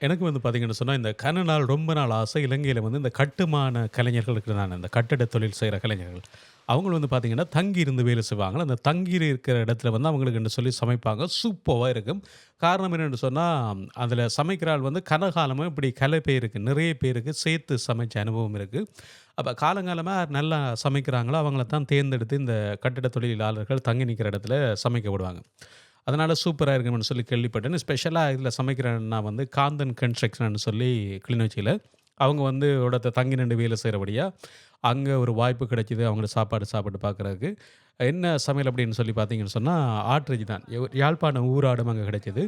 எனக்கு வந்து பார்த்தீங்கன்னு சொன்னால் இந்த கன நாள் ரொம்ப நாள் ஆசை இலங்கையில் வந்து இந்த கட்டுமான கலைஞர்கள் இருக்கிறாங்க. இந்த கட்டட தொழில் செய்கிற கலைஞர்கள். அவங்களும் வந்து பார்த்தீங்கன்னா, தங்கி இருந்து வேலை செய்வாங்க. அந்த தங்கி இருக்கிற இடத்துல வந்து அவங்களுக்குன்னு சொல்லி சமைப்பாங்க. சூப்பராக இருக்கும். காரணம் என்னென்னு சொன்னால் அதில் சமைக்கிற ஆள் வந்து கனகாலமும் இப்படி கலை பேருக்கு நிறைய பேருக்கு சேர்த்து சமைச்ச அனுபவம் இருக்குது அப்போ காலங்காலமாக நல்லா சமைக்கிறாங்களோ, அவங்கள தான் தேர்ந்தெடுத்து இந்த கட்டிட தொழிலாளர்கள் தங்கி நிற்கிற இடத்துல சமைக்க விடுவாங்க. அதனால் சூப்பராக இருக்கும்னு சொல்லி கேள்விப்பட்டேன். ஸ்பெஷலாக இதில் சமைக்கிறேன்னா வந்து காந்தன் கன்ஸ்ட்ரக்ஷன் சொல்லி கிளிநொச்சியில் அவங்க வந்து உடத்த தங்கி நிண்டு வேலை செய்றபடியா, அங்கே ஒரு வாய்ப்பு கிடைச்சிது அவங்கள சாப்பாடு சாப்பிட்டு பார்க்குறதுக்கு. என்ன சமையல் அப்படின்னு சொல்லி பார்த்தீங்கன்னு சொன்னால் ஆட்ரிஜ் தான். யாழ்ப்பாணம் ஊராடும் அங்கே கிடைச்சிது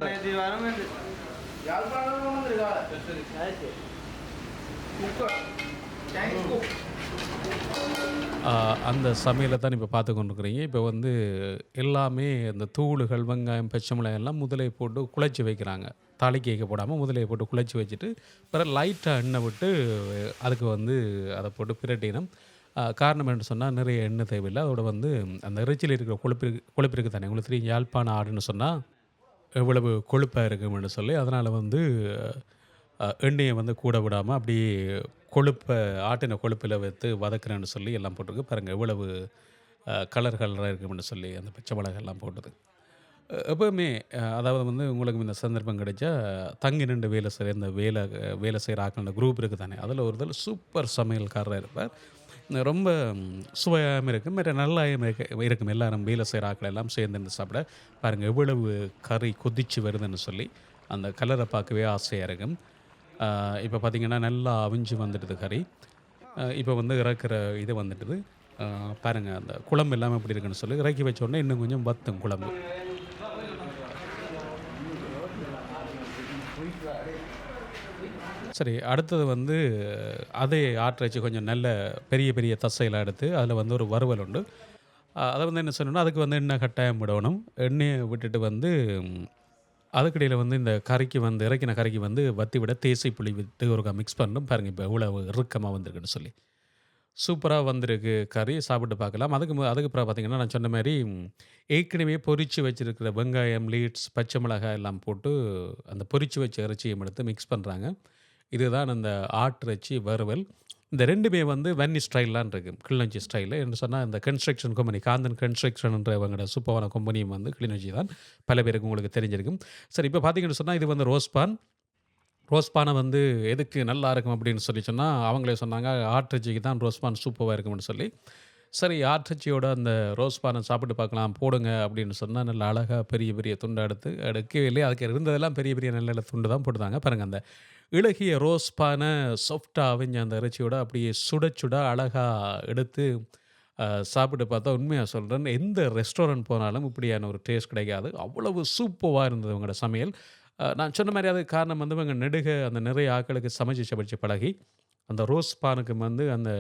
யாழ்ப்பாணம் அந்த சமையலை தான் இப்போ பார்த்து கொண்டிருக்கிறீங்க. இப்போ வந்து எல்லாமே இந்த தூளுகள், வெங்காயம், பச்சை மிளகாய் எல்லாம் முதலையை போட்டு குழச்சி வைக்கிறாங்க. தாளிக்க கீக்க போடாமல் முதலையை போட்டு குழச்சி வச்சுட்டு, பிறகு லைட்டாக எண்ணெய் விட்டு அதுக்கு வந்து அதை போட்டு பிரட்டினம். காரணம் என்று சொன்னால் நிறைய எண்ணெய் தேவையில்லை அதோட வந்து அந்த இறைச்சியில் இருக்கிற கொழுப்பு கொழுப்பிற்கு தானே. உங்களுக்கு தெரியும் யாழ்ப்பாண ஆடுன்னு சொன்னால் எவ்வளவு கொழுப்பாக இருக்கும்னு சொல்லி, அதனால் வந்து எண்ணெயை வந்து கூட விடாமல் அப்படியே கொழுப்பை ஆட்டின கொழுப்பில் வைத்து வதக்குறேன்னு சொல்லி எல்லாம் போட்டிருக்கு. பாருங்கள் எவ்வளவு கலர் கலராக இருக்கும்னு சொல்லி அந்த பச்சை மிளகெல்லாம் போட்டது. எப்போவுமே அதாவது வந்து உங்களுக்கு இந்த சந்தர்ப்பம் கிடைச்சா, தங்கி நின்று வேலை செய்கிற இந்த வேலை வேலை செய்கிற ஆட்கள் குரூப் இருக்குது தானே. அதில் ஒரு இதில் சூப்பர் சமையல்காரராக இருப்பார். ரொம்ப சுவையாகவும் இருக்கும். மற்ற நல்லாயும் இருக்க இருக்கும். எல்லாரும் வேலை செய்கிற ஆக்களை எல்லாம் சேர்ந்து சாப்பிட. பாருங்கள் எவ்வளவு கறி கொதிச்சு வருதுன்னு சொல்லி, அந்த கலரை பார்க்கவே ஆசையாக இருக்கும். இப்போ பார்த்திங்கன்னா நல்லா அவிஞ்சு வந்துடுது கறி. இப்போ வந்து இறக்குற இது வந்துட்டுது பாருங்கள் அந்த குழம்பு இல்லாமல் எப்படி இருக்குன்னு சொல்லி, இறக்கி வச்சோடனே இன்னும் கொஞ்சம் வத்தும் குழம்பு. சரி, அடுத்தது வந்து அதே ஆற்றச்சு கொஞ்சம் நல்ல பெரிய பெரிய தசையெல்லாம் எடுத்து, அதில் வந்து ஒரு வறுவல் உண்டு. அதை வந்து என்ன சொல்லணும்னா அதுக்கு வந்து எண்ணெய் கட்டாயம் விடணும். எண்ணெயை விட்டுட்டு வந்து அதுக்கடையில் வந்து இந்த கறிக்கு வந்து இறக்கின கறிக்கு வந்து வத்தி விட தேசை புளி விட்டு ஒருக்கா மிக்ஸ் பண்ணணும். பாருங்கள் இப்போ இவ்வளோ இறுக்கமாக வந்திருக்குன்னு சொல்லி. சூப்பராக வந்திருக்கு கறி. சாப்பிட்டு பார்க்கலாம். அதுக்கு அதுக்கு அப்புறம் பார்த்தீங்கன்னா, நான் சொன்ன மாதிரி ஏற்கனவே பொரித்து வச்சுருக்கிற வெங்காயம், லீட்ஸ், பச்சை மிளகாய் எல்லாம் போட்டு, அந்த பொரித்து வச்ச இறைச்சியும் எடுத்து மிக்ஸ் பண்ணுறாங்க இதுதான் அந்த ஆட்டிறைச்சி வறுவல். இந்த ரெண்டுமே வந்து வென்னி ஸ்டைலான் இருக்கு. கிளிநொச்சி ஸ்டைலு. என்று சொன்னால் இந்த கன்ஸ்ட்ரக்ஷன் கம்பெனி காந்தன் கன்ஸ்ட்ரக்ஷன்ன்ற சூப்பரான கம்பெனியும் வந்து கிளிநொச்சி தான். பல பேருக்கு உங்களுக்கு தெரிஞ்சிருக்கும். சரி இப்போ பார்த்தீங்கன்னு சொன்னால் இது வந்து ரோஸ்பான் ரோஸ்பானை வந்து எதுக்கு நல்லா இருக்கும் அப்படின்னு சொல்லி சொன்னால் அவங்களே சொன்னாங்க, ஆட்டிறைச்சிக்கு தான் ரோஸ்பான் சூப்பராக இருக்கும்னு சொல்லி. சரி ஆட்டிறைச்சியோட அந்த ரோஸ்பானை சாப்பிட்டு பார்க்கலாம் போடுங்க அப்படின்னு சொன்னால் நல்ல அழகாக பெரிய பெரிய துண்டை எடுத்து எடுக்கவே இல்லையே. அதுக்கு இருந்ததெல்லாம் பெரிய பெரிய நல்ல நல்ல துண்டு தான் போட்டுதாங்க பாருங்கள் அந்த இளகிய ரோஸ்ட் பான அவிஞ்ச அந்த இறைச்சியோட அப்படியே சுட சுட அழகாக எடுத்து சாப்பிட்டு பார்த்தா, உண்மையாக சொல்கிறேன் எந்த ரெஸ்டாரண்ட் போனாலும் இப்படியான ஒரு டேஸ்ட் கிடைக்காது. அவ்வளவு சூப்பராக இருந்தது அவங்களோட சமையல். நான் சொன்ன மாதிரி அதுக்கு காரணம் வந்து இவங்க நெடுக அந்த நிறைய ஆட்களுக்கு சமைச்சு சமைச்சு பழகி, அந்த ரோஸ் பானுக்கு வந்து அந்த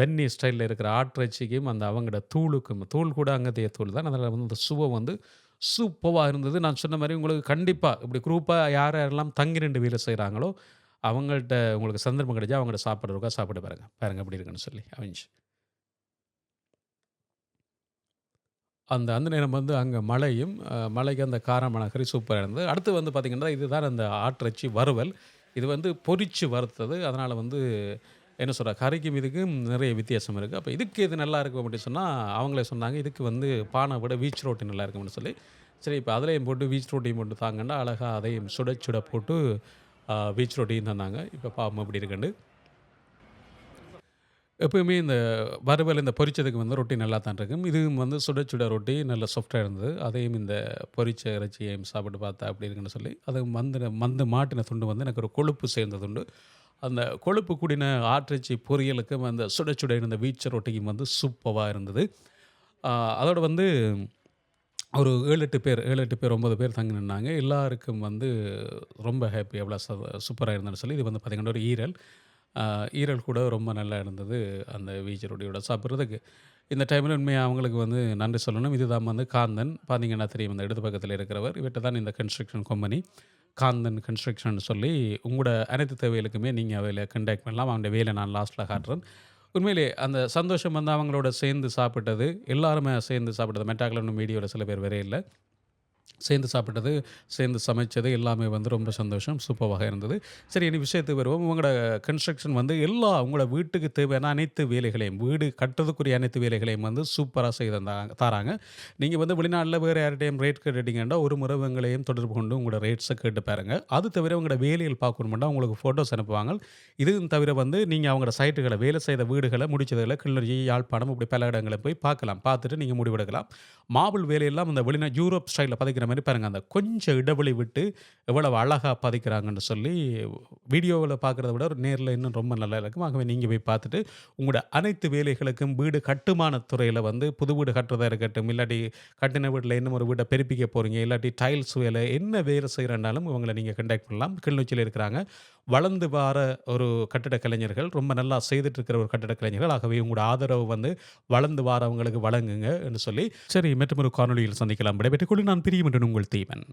பென்னி ஸ்டைலில் இருக்கிற ஆட்டிறைச்சிக்கும், அந்த அவங்களோட தூளுக்கும் தூள் கூட அங்கத்தைய தூள் தான். அதனால் வந்து அந்த சுவை வந்து சூப்பராக இருந்தது. நான் சொன்ன மாதிரி உங்களுக்கு கண்டிப்பாக இப்படி குரூப்பாக யார் யாரெல்லாம் தங்கி ரெண்டு வேலை செய்கிறாங்களோ அவங்கள்ட்ட உங்களுக்கு சந்தர்ப்பம் கிடைச்சா அவங்கள்ட்ட சாப்பிடுறதுக்கா சாப்பிட்டு பாருங்க. பாருங்க எப்படி இருக்குன்னு சொல்லி அவிஞ்சு. அந்த அந்த நேரம் வந்து அங்கே மழையும், மலைக்கு மழைக்கு அந்த காரமான கறி இருந்தது. அடுத்து வந்து பார்த்திங்கன்னா இதுதான் அந்த ஆட்டிறைச்சி வறுவல். இது வந்து பொறிச்சு வறுத்தது. அதனால் வந்து என்ன சொல்கிற கறிக்கும் இதுக்கும் நிறைய வித்தியாசம் இருக்குது அப்போ இதுக்கு இது நல்லா இருக்கும் அப்படின்னு சொன்னால் அவங்களே சொன்னாங்க, இதுக்கு வந்து பானை விட வீச் ரோட்டி நல்லாயிருக்கும்னு சொல்லி. சரி இப்போ அதிலையும் போட்டு வீச் ரோட்டியும் போட்டு தாங்கன்னா, அழகாக அதையும் சுட சுட போட்டு பீச் வீச் ரோட்டியும் தந்தாங்க. இப்போ பார்ப்போம் அப்படி இருக்குன்னு. எப்போயுமே இந்த வறுவல் இந்த பொரிச்சதுக்கு வந்து ரொட்டி நல்லா தான் இருக்கும். இதுவும் வந்து சுட சுட ரொட்டி நல்ல சாஃப்டாக இருந்தது. அதையும் இந்த பொரிச்ச இறைச்சியையும் சாப்பிட்டு பார்த்தா அப்படி இருக்குன்னு சொல்லி, அது மந்தின மந்து மாட்டின துண்டு வந்து எனக்கு ஒரு கொழுப்பு சேர்ந்த துண்டு. அந்த கொழுப்பு கூடின ஆட்டிறைச்சி பொரியலுக்கும், அந்த சுட சுட இருந்த வீச்ச ரொட்டிக்கும் வந்து சூப்பர்வா இருந்தது. அதோடு அதோட வந்து ஒரு 7, 8 பேர் 7, 8 பேர் ஒம்பது பேர் தங்கி நின்னாங்க. எல்லாருக்கும் வந்து ரொம்ப ஹாப்பி எவ்வளோ ச சூப்பரா சொல்லி, இது வந்து பார்த்தீங்கன்னா, ஒரு ஈரல். ஈரல் கூட ரொம்ப நல்லா இருந்தது. அந்த வீச்சரோடியோட ரொட்டியோட இந்த டைமில் உண்மையாக அவங்களுக்கு வந்து நன்றி சொல்லணும். இதுதான் வந்து காந்தன். பார்த்தீங்கன்னா தெரியும் இந்த இடது பக்கத்தில் இருக்கிறவர். இவர்கிட்ட தான் இந்த கன்ஸ்ட்ரக்ஷன் கம்பெனி. காந்தன் கன்ஸ்ட்ரக்ஷன் சொல்லி, உங்களோட அனைத்து தேவைகளுக்குமே நீங்கள் அவைல கண்டாக்ட் பண்ணலாம். அவங்களோட வேலை நான் லாஸ்ட்டில் காட்டுறேன். உண்மையிலே அந்த சந்தோஷம் வந்து அவங்களோட சேர்ந்து சாப்பிட்டது, எல்லாருமே சேர்ந்து சாப்பிட்டது. மெட்டாக்குல இன்னும் சில பேர் வரையில்லை சேர்ந்து சாப்பிட்டது, சேர்ந்து சமைச்சது எல்லாமே வந்து ரொம்ப சந்தோஷம். சூப்பராக இருந்தது. சரி இனி விஷயத்துக்கு வருவோம். உங்களோட கன்ஸ்ட்ரக்ஷன் வந்து எல்லா உங்களோட வீட்டுக்கு தேவையான அனைத்து வேலைகளையும், வீடு கட்டுறதுக்குரிய அனைத்து வேலைகளையும் வந்து சூப்பராக செய்து தந்தாங்க தராங்க நீங்கள் வந்து வெளிநாட்டில் வேறு யார்ட்டயும் ரேட் கேட்டுட்டீங்கன்னா, ஒரு முறை உங்களையும் தொடர்பு கொண்டு உங்களோட ரேட்ஸை கேட்டு பாருங்க. அது தவிர உங்களோட வேலைகள் பார்க்கணுமெண்டா உங்களுக்கு ஃபோட்டோஸ் அனுப்புவாங்க. இதுவும் தவிர வந்து நீங்கள் அவங்களோட சைட்டுகளை வேலை செய்த வீடுகளை முடிச்சதில் கிளிநொச்சி, யாழ்ப்பாணம் இப்படி பல இடங்களை போய் பார்க்கலாம். பார்த்துட்டு நீங்கள் முடிவெடுக்கலாம். மாபிள் வேலையெல்லாம் அந்த வெளிநா யூரோப் ஸ்டைலில் பதிக்கிற இந்த மாதிரி பாருங்கள் அந்த கொஞ்சம் இடைவெளி விட்டு எவ்வளவு அழகாக பதிக்கிறாங்கன்னு சொல்லி வீடியோவில் பார்க்குறத விட நேரில் இன்னும் ரொம்ப நல்லா இருக்கும். ஆகவே நீங்கள் போய் பார்த்துட்டு உங்களோட அனைத்து வேலைகளுக்கும் வீடு கட்டுமான துறையில் வந்து புது வீடு கட்டுறதா இருக்கட்டும், இல்லாட்டி கட்டின வீட்டில் இன்னும் ஒரு வீடை பெருப்பிக்க போகிறீங்க இல்லாட்டி டைல்ஸ் வேலை என்ன வேலை செய்கிறனாலும் இவங்களை நீங்கள் கண்டாக்ட் பண்ணலாம். கிளிநொச்சியில் இருக்கிறாங்க. வளர்ந்து வார ஒரு கட்டிடக் கலைஞர்கள். ரொம்ப நல்லா செய்துட்டு இருக்கிற ஒரு கட்டிடக் கலைஞர்கள். ஆகவே உங்களோட ஆதரவு வந்து வளர்ந்து வாரவங்களுக்கு வழங்குங்க என்று சொல்லி, சரி மற்றொரு காணொலியில் சந்திக்கலாம். விடைபெற்றுக் கொண்டு நான் பிரியும் என்று உங்கள் தீவன்